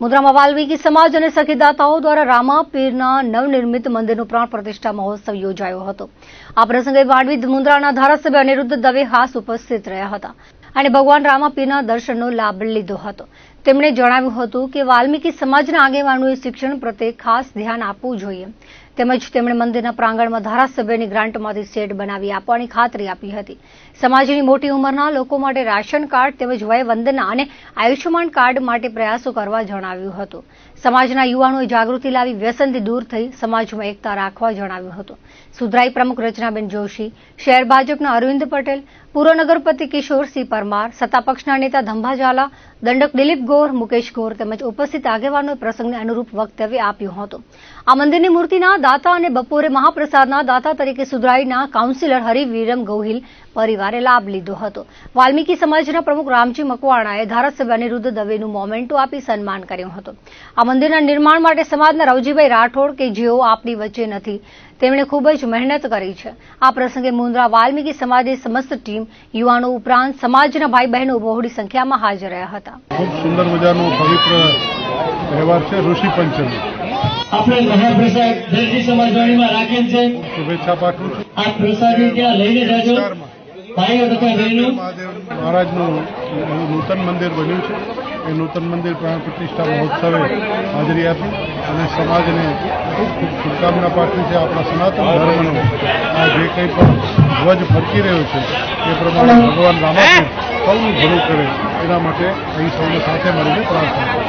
મુદ્રામાં વાલ્મીકી સમાજ અને સખીદાતાઓ દ્વારા રામાપીરના નવનિર્મિત મંદિરનું પ્રાણ પ્રતિષ્ઠા મહોત્સવ યોજાયો હતો. આ પ્રસંગે માંડવી મુદ્રાના ધારાસભ્ય અનિરુદ્ધ દવે ખાસ ઉપસ્થિત રહ્યા હતા અને ભગવાન રામાપીરના દર્શનનો લાભ લીધો હતો. તેમણે જણાવ્યું હતું કે વાલ્મીકી સમાજના આગેવાનોએ શિક્ષણ પ્રત્યે ખાસ ધ્યાન આપવું જોઈએ. તેમજ તેમણે મંદિરના પ્રાંગણમાં ધારાસભ્યની ગ્રાન્ટમાંથી શેડ બનાવી આપવાની ખાતરી આપી હતી. સમાજની મોટી ઉંમરના લોકો માટે રાશન કાર્ડ તેમજ વયવંદના અને આયુષ્યમાન કાર્ડ માટે પ્રયાસો કરવા જણાવ્યું હતું. સમાજના યુવાનોએ જાગૃતિ લાવી વ્યસનથી દૂર થઈ સમાજમાં એકતા રાખવા જણાવ્યું હતું. સુધરાઈ પ્રમુખ રચનાબેન જોશી, શહેર ભાજપના અરવિંદ પટેલ, પૂર્વ નગરપતિ કિશોરસિંહ પરમાર સત્તાપક્ષના નેતા ધંભા દંડક દિલીપ ગોર, મુકેશ ગોર તેમજ ઉપસ્થિત આગેવાનોએ પ્રસંગને અનુરૂપ વક્તવ્ય આપ્યું હતું. આ મંદિરની મૂર્તિના દાતા અને બપોરે મહાપ્રસાદના દાતા તરીકે સુધરાઈના કાઉન્સિલર હરિવીરમ ગોહિલ પરિવારે લાભ લીધો હતો. વાલ્મીકી સમાજના પ્રમુખ રામજી મકવાણાએ ધારાસભ્ય અનિરુદ્ધ દવેનું મોમેન્ટો આપી સન્માન કર્યું હતું. આ મંદિરના નિર્માણ માટે સમાજના રવજીભાઈ રાઠોડ કે જેઓ આપણી વચ્ચે નથી, તેમણે ખૂબ જ મહેનત કરી છે. આ પ્રસંગે મુન્દ્રા વાલ્મીકી સમાજની સમસ્ત ટીમ, યુવાનો ઉપરાંત સમાજના ભાઈ બહેનો બહોળી સંખ્યામાં હાજર રહ્યા હતા. ખૂબ સુંદર મજાનો પવિત્ર તહેવાર છે ઋષિ પંચમી. આપણે મહાપ્રસાદ દરજી સમાજવાણીમાં રાખેલ છે. શુભેચ્છા પાઠવું છું. આ પ્રસાદી ત્યાં લઈને જજો. ભાઈઓ તથા બહેનો. મહારાજનું નૂતન મંદિર બન્યું છે. એ નૂતન મંદિર પ્રાણ પ્રતિષ્ઠા મહોત્સવે હાજરી આપી અને સમાજને ખૂબ ખૂબ શુભકામના પાઠવી છે આપણા સનાતન ધર્મનો. આ જે કંઈ પણ ધ્વજ ફરકી રહ્યો છે એ પ્રમાણે ભગવાન રામાપીર સૌનું ભલું કરે. એના માટે અહીં સૌને સાથે મળીને પ્રાર્થના